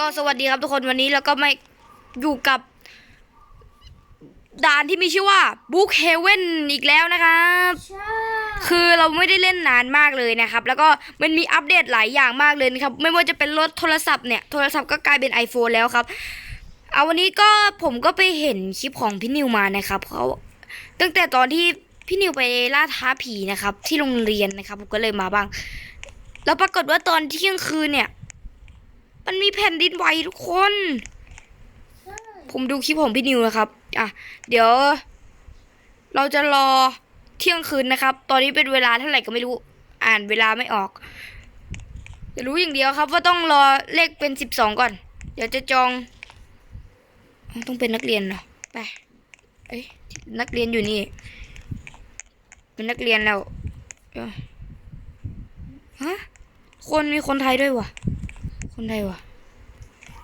ก็สวัสดีครับทุกคนวันนี้เราก็มาอยู่กับด่านที่มีชื่อว่า Book Heaven อีกแล้วนะครับใช่คือเราไม่ได้เล่นนานมากเลยนะครับ แล้วก็มันมีอัปเดตหลายอย่างมากเลยนะครับ ไม่ว่าจะเป็นรถโทรศัพท์เนี่ย โทรศัพท์ก็กลายเป็น iPhone แล้วครับ เอาวันนี้ก็ผมก็ไปเห็นคลิปของพี่นิวมานะครับเขาตั้งแต่ตอนที่พี่นิวไปล่าท้าผีนะครับ ที่โรงเรียนนะครับผมก็เลยมาบ้าง แล้วปรากฏว่าตอนเที่ยงคืนเนี่ย มันมีแผ่นดินไหวทุกคนใช่ผมดูคลิปของพี่นิวนะครับ อะ เดี๋ยว เราจะรอเที่ยงคืนนะครับ ตอนนี้เป็นเวลาเท่าไหร่ก็ไม่รู้ อ่านเวลาไม่ออกจะรู้อย่างเดียวครับ ว่าต้องรอเลขเป็นสิบสองก่อน เดี๋ยวจะจอง ต้องเป็นนักเรียนเหรอ ไป เอ้ย นักเรียนอยู่นี่ เป็นนักเรียนแล้วเอ้ยฮะ คนมีคนไทยด้วยวะ คนไทยวะ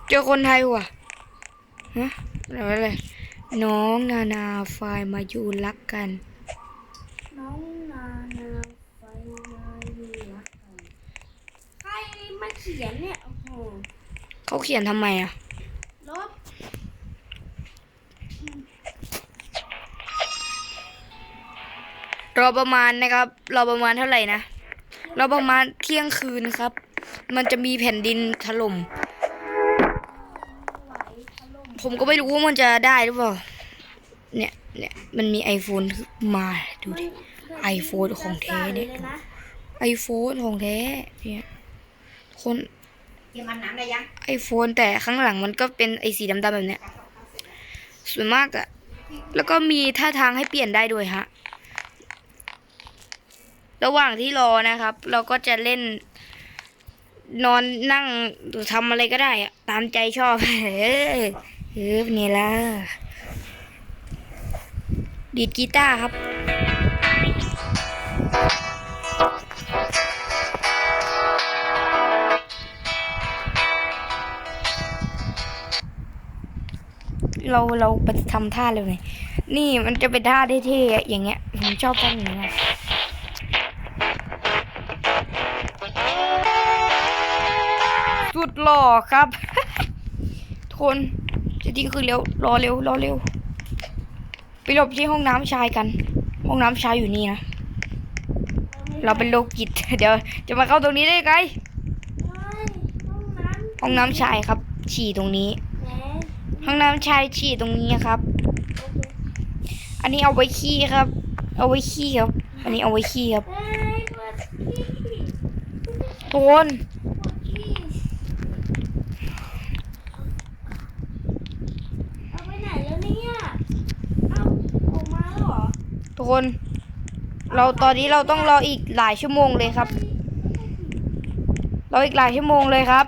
เจอคนไทยวะฮะอะไรอะไรน้องนานาไฟล์มาอยู่รักกัน น้องนานาไฟมาอยู่รักกัน ใครมาเขียนเนี่ยโอ้โหเขาเขียนทำไมอะลบรอประมาณนะครับ รอประมาณเท่าไหร่นะ รอประมาณเที่ยงคืนครับ มันจะมีแผ่นดินถล่มไหวถล่ม ผมก็ไม่รู้ว่ามันจะได้หรือเปล่า เนี่ย เนี่ย มันมี iPhone มาดูดิ iPhone ของแท้เนี่ยเลยนะ iPhone ของแท้ เนี่ย คนเตรียมอาบน้ำได้ยัง iPhone แต่ข้างหลังมันก็เป็นไอสีดำๆแบบเนี้ยสวยมากอะแล้วก็มีท่าทางให้เปลี่ยนได้ด้วยฮะ ระหว่างที่รอนะครับ เราก็จะเล่น นอนนั่งหรือทำอะไรก็ได้อะตามใจชอบ เออเออนี่ละดีดกีตาร์ครับเราเราไปทำท่าเลยไหมนี่มันจะเป็นท่าเท่ๆอะอย่างเงี้ย ผมชอบท่าอย่างเงี้ย หล่อครับทุกคนจะทิ้งคือเร็วรอเร็วรอเร็ว ไปหลบที่ห้องน้ำชายกัน ห้องน้ำชายอยู่นี่นะเราเป็นโรคจิตเดี๋ยว จะมาเข้าตรงนี้ได้ไงเฮ้ยห้องน้ำห้องน้ำชายครับ ฉี่ตรงนี้แหมห้องน้ำชายฉี่ตรงนี้ครับโอเคอันนี้เอาไว้ขี้ครับ เอาไว้ขี้ครับ อันนี้เอาไว้ขี้ครับเฮ้ยเปิดขี้ทุกคน เปิดขี้เอาไปไหนแล้วเนี่ย เอาออกมาแล้วเหรอ ทุกคน เราตอนนี้เราต้องรออีกหลายชั่วโมงเลยครับรออีกหลายชั่วโมงเลยครับ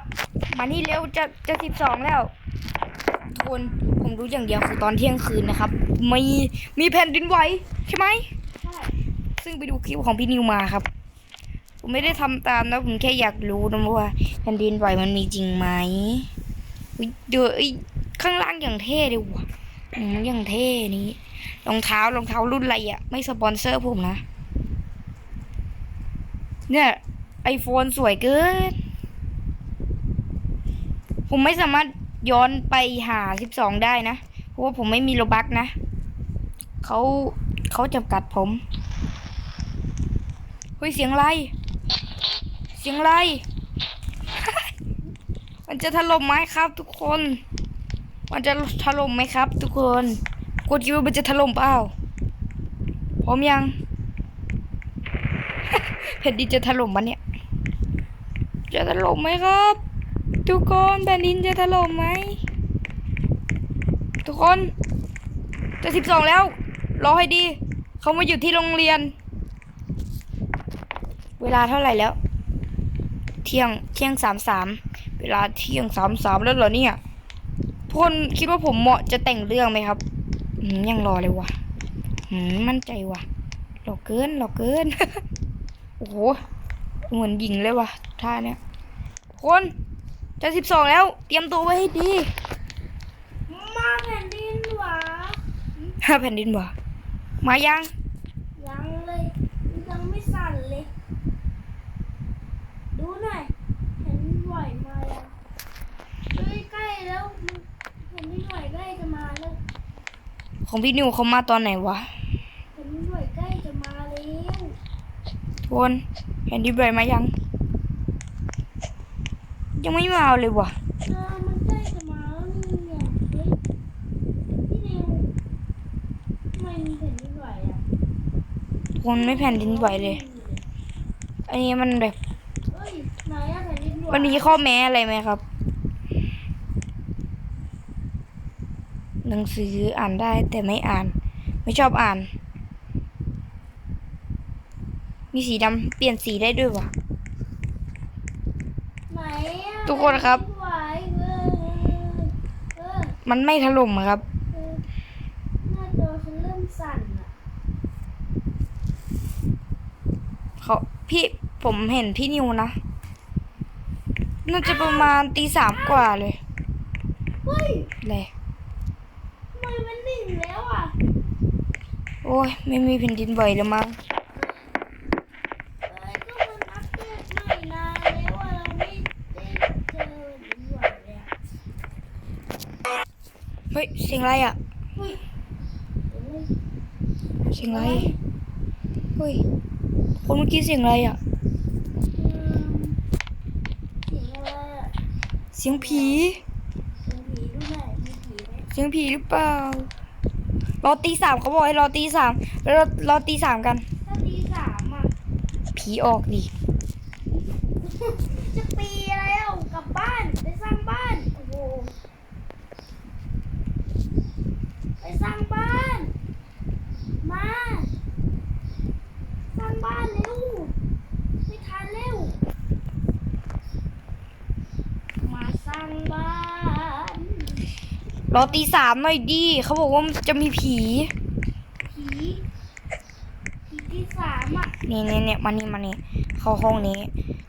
มานี่เร็วจะจะสิบสองแล้วทุกคนผมรู้อย่างเดียวคือตอนเที่ยงคืนนะครับ มีมีแผ่นดินไหวใช่ไหมใช่ซึ่งไปดูคลิปของพี่นิวมาครับ ผมไม่ได้ทำตามนะผมแค่อยากรู้นะว่าแผ่นดินไหวมันมีจริงไหมเดี๋ยวไอ้ข้างล่างอย่างเท่เลยว่ะอืมอย่างเท่นี้ รองเท้ารองเท้ารุ่นอะไรอะ่ะ ไม่สปอนเซอร์ผมนะ เนี่ยไอโฟนสวยเกิน ผมไม่สามารถย้อนไปหาสิบสองได้นะ เพราะว่าผมไม่มีโลบักนะ เขาเขาจำกัดผมเฮ้ยเสียงไร เสียงไร มันจะถล่มไหมครับทุกคน มันจะถล่มไหมครับทุกคน กดคิดว่ามันจะถล่มเปล่าพร้อมยังแผ่นดินจะถล่มมันเนี่ย จะถล่มไหมครับ ทุกคนแผ่นดินจะถล่มไหมทุกคนจะสิบสองแล้วรอให้ดี เขามาอยู่ที่โรงเรียน เวลาเท่าไหร่แล้ว เที่ยงเที่ยงสามสามเวลาเที่ยงสามสามแล้วเหรอเนี่ยทุกคนคิดว่าผมเหมาะจะแต่งเรื่องไหมครับ ยังรอเลยวะอืมมั่นใจวะหลอกเกินหลอกเกิน โอ้โห เหมือนหญิงเลยวะท่าเนี้ย คนจะสิบสองแล้ว เตรียมตัวไว้ให้ดี มาแผ่นดินหวาห้าแผ่นดินบ่มายัง ยังเลย ยังไม่สั่นเลย ดูหน่อยเห็นไหวมายังเฮ้ย ของพี่นิวเขามาตอนไหนวะแผ่นดินไหวใกล้จะมาแล้วทวนแผ่นดินไหวมายัง ยังไม่มาเลยวะเออมันใกล้จะมาแล้วนี่เนี่ยเฮ้ยพี่นิวทำไมมีแผ่นดินไหวอะทวนไม่แผ่นดินไหวเลย อันนี้มันแบบเฮ้ยไหนอะแผ่นดินไหวมันมีข้อแม้อะไรไหมครับ หนังสืออ่านได้แต่ไม่อ่าน ไม่ชอบอ่าน มีสีดำเปลี่ยนสีได้ด้วยวะไหนอะทุกคนครับแผ่นดินไหวเออเออมันไม่ถล่มอะครับเออหน้าจอฉันเริ่มสั่นอะเขาพี่ผมเห็นพี่นิวนะ น่าจะประมาณตีสามกว่าเลย เฮ้ยเลย ทำไมมันหนึ่งแล้วอะ โอ้ย ไม่มีแผ่นดินไหวแล้วมั้งเอ้ยก็มันอัปเดตใหม่นานแล้วอะเราไม่ได้เจอแผ่นดินไหวเลยอะเฮ้ยเสียงอะไรอะเฮ้ยเอ้ยเสียงอะไรเฮ้ยคนเมื่อกี้เสียงอะไรอะอืมเสียงอะไรอะเสียงผีเสียงผีดูหน่อยมีผีไหมเสียงผีหรือเปล่า รอตีสามเขาบอกให้รอตีสามแล้วรอรอตีสามกัน ถ้าตีสามอะผีออกดิ จะปีอะไรอะกลับบ้านไปสร้างบ้านโอ้โหไปสร้างบ้าน มา สร้างบ้านเร็วไม่ทันเร็ว มาสร้างบ้าน ร อตีสามหน่อยดิเขาบอกว่าจะมีผี ผีผีที่สามอะเนี่ยเนี่ยเนี่ยมานี่มานี่เข้าห้องนี้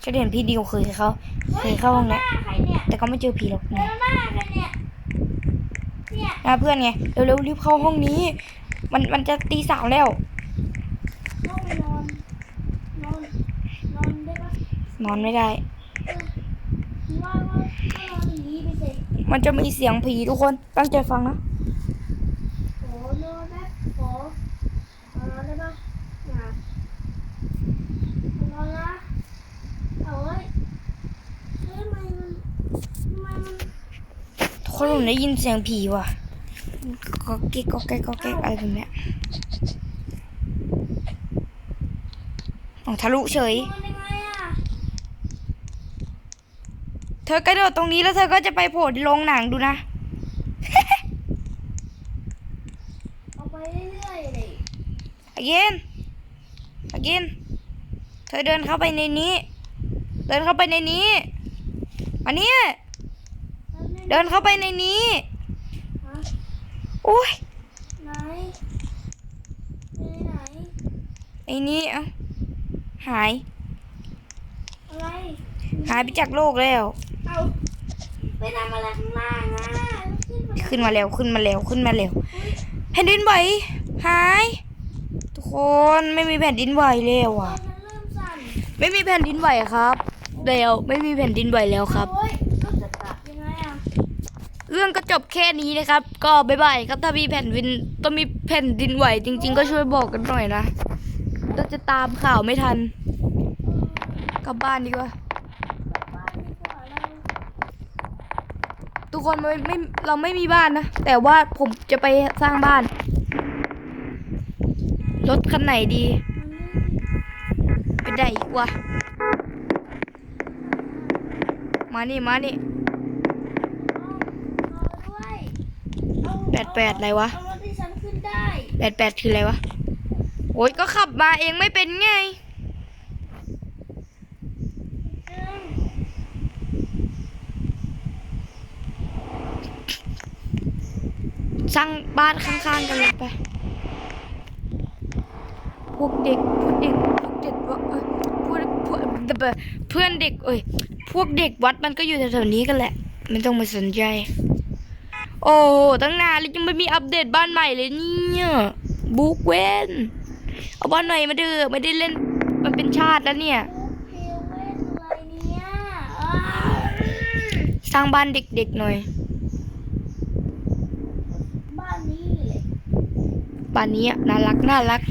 ฉันเห็นพี่ดิวเคยเขาเคยเข้าห้องหเนี้น้ายใครเนี่ยแต่ก็ไม่เจอผีหรอกแล้เนี่ยวหน้าใครเนี่ยเนี่ยหน้าเพื่อนไงเร็วๆรีบเข้าห้องนี้ มันมันจะตีสามแล้ว เข้าไปนอนนอนนอนได้ปะนอนไม่ได้ เออว่าว่าก็นอนอย่างนี้ไปสิ มันจะมีเสียงผีทุกคนตั้งใจฟังนะโอ้นอนนะขอขอได้ปะอย่านอนนะเอาเว้ยเฮ้ยทำไมมันทำไมมันทุกคนผมได้ยินเสียงผีว่ะก็เก๊กก็แก๊กก็แก๊กอะไรแบบเนี้ยอ๋อทะลุเฉยนอนยังไงอะ เธอกระโดดตรงนี้แล้วเธอก็จะไปโผล่ที่โรงหนังดูนะ เอาไปเรื่อยๆเลยอากินอากินเธอเดินเข้าไปในนี้ เดินเข้าไปในนี้มาเนี่ยแล้วเนี่ยเดินเข้าไปในนี้ฮะโอ้ยไหนไปไหนไอ้นี่เอ้าหาย อะไร หายไปจากโลกแล้วเอา ไปทำอะไรข้างล่างอะขึ้นมาขึ้นมาแล้วขึ้นมาแล้วขึ้นมาแล้วอุ๊ยแผ่นดินไหวหาย ทุกคนไม่มีแผ่นดินไหวแล้วตออะนฉันเริ่มสั่นไม่มีแผ่นดินไหวครับเดี๋ยวไม่มีแผ่นดินไหวแล้วครับโอ้ยก็จะกลับยังไงอะเรื่องก็จบแค่นี้นะครับ ก็บ๊ายบายครับถ้ามีแผ่นดินต้องมีแผ่นดินไหวจริง ๆ ก็ช่วยบอกกันหน่อยนะเราจะตามข่าวไม่ทัน กลับบ้านดีกว่า กลับบ้านดีกว่าเรา ทุกคนไม่ไม่เราไม่มีบ้านนะ แต่ว่าผมจะไปสร้างบ้าน รถคันไหนดีมันไม่ไปได้อีกวะมานี่ มานี่เอาเอาด้วยเอาแปดแปดอะไรวะเอารถที่ฉันขึ้นได้แปดแปดคืออะไรวะ โอ้ยก็ขับมาเองไม่เป็นไง เอิ่ม ส ร้างบ้านข้างๆกันเลยไป พวกเด็กพวกเด็กพวกเด็กว่าเอ้ยพวกพวกเพื่อนเด็กเอ้ยพวกเด็กวัดมันก็อยู่แถวๆนี้กันแหละไม่ต้องมาสนใจ โอ้โหตั้งนานแล้วยังไม่มีอัปเดตบ้านใหม่เลยเนี่ยบุ๊กเวนเอาบ้านใหม่มาเด้อไม่ได้เล่นมันเป็นชาติแล้วเนี่ยโอเคเว้นอะไรเนี่ยอ้าวสร้างบ้านเด็กๆหน่อยบ้านนี้เลย ป่านนี้อะน่ารักน่ารัก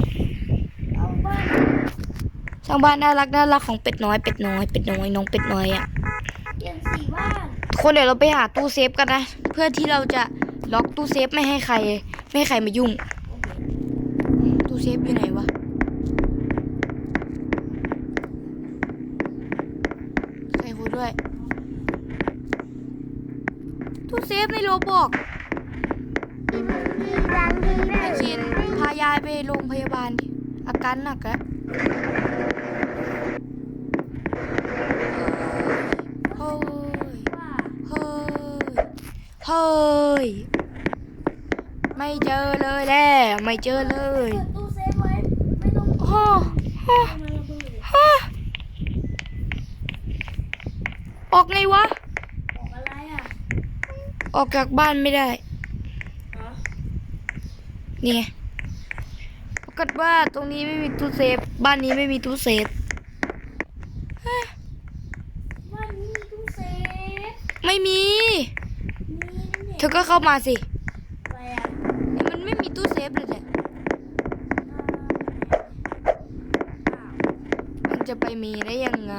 เอาบ้านสร้างบ้านน่ารักน่ารักของเป็ดน้อยเป็ดน้อยเป็ดน้อยน้องเป็ดน้อยอะเปลี่ยนสีบ้านทุกคนเดี๋ยวเราไปหาตู้เซฟกันนะ เพื่อที่เราจะล็อกตู้เซฟไม่ให้ใคร ไม่ให้ใครมายุ่งอืมตู้เซฟอยู่ไหนวะใครคุยด้วย ตู้เซฟในโรบอกไอชินพายายไปโรงพยาบาลดิอาการหนักอะเฮ้ยว่าเฮ้ย เฮ้ย ไม่เจอเลยแหละไม่เจอเลยเปิดตู้เซฟไว้ไม่ต้องฮ่อฮ่อทำอะไรระเบิดฮ่อออกไงวะบอกอะไรอะ ออกจากบ้านไม่ได้ฮะนี่ไงปรา กฏว่าตรงนี้ไม่มีตู้เซฟ บ้านนี้ไม่มีตู้เซฟ บ้านนี้มีตู้เซฟไม่มี มีนี่เธอก็เข้ามาสิอะไรอะนี่มันไม่มีตู้เซฟเลยเนี่ยอ้าวมันจะไปมีได้ยังไง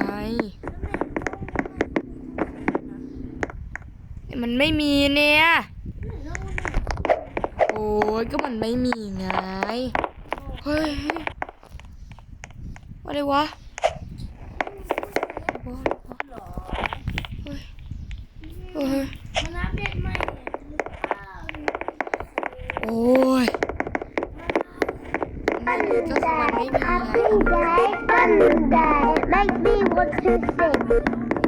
มันไม่มีเนี่ย โอ้ยก็มันไม่มีไง เฮ้ยอะไรวะเฮ้ยมันอัปเดตใหม่หรือเปล่าโอ้ยไม่มีก็คือมันไม่มีไง Monday, make me want to sing.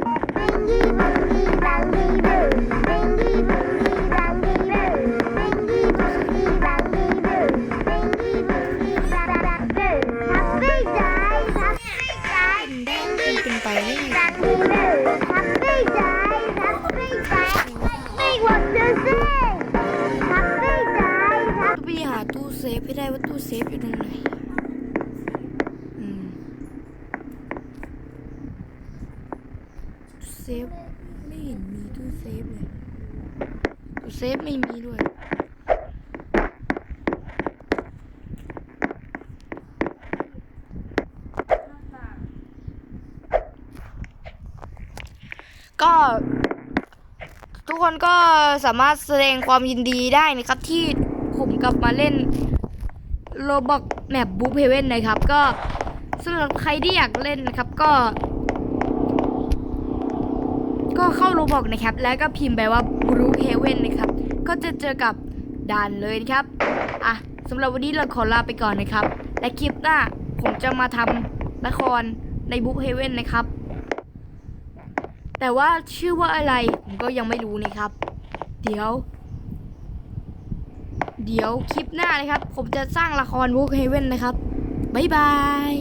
ปหาตู้เซฟให้ได้ว่าตู้เซฟอยู่ตรงไหนอืมเซฟไม่เห็นมีตู้เซฟเลยตู้เซฟไม่มีด้วย ก็ ทุกคนก็สามารถแสดงความยินดีได้นะครับ ที่ผมกลับมาเล่นโรบอกแมปบุ๊ h เฮเว่นนะครับ ก็สำหรับใครที่อยากเล่นนะครับก็ ก็เข้าโรบอกนะครับ แล้วก็พิมพ์ไปว่า Blue Heaven นะครับ ก็จะเจอกับด่านเลยนะครับอะสำหรับวันนี้เราขอลาไปก่อนนะครับ และคลิปหน้าผมจะมาทำละครใน Book Heaven นะครับ แต่ว่าชื่อว่าอะไรผมก็ยังไม่รู้นะครับ เดี๋ยว เดี๋ยวคลิปหน้านะครับ ผมจะสร้างละคร Book Heaven นะครับ บ๊ายบาย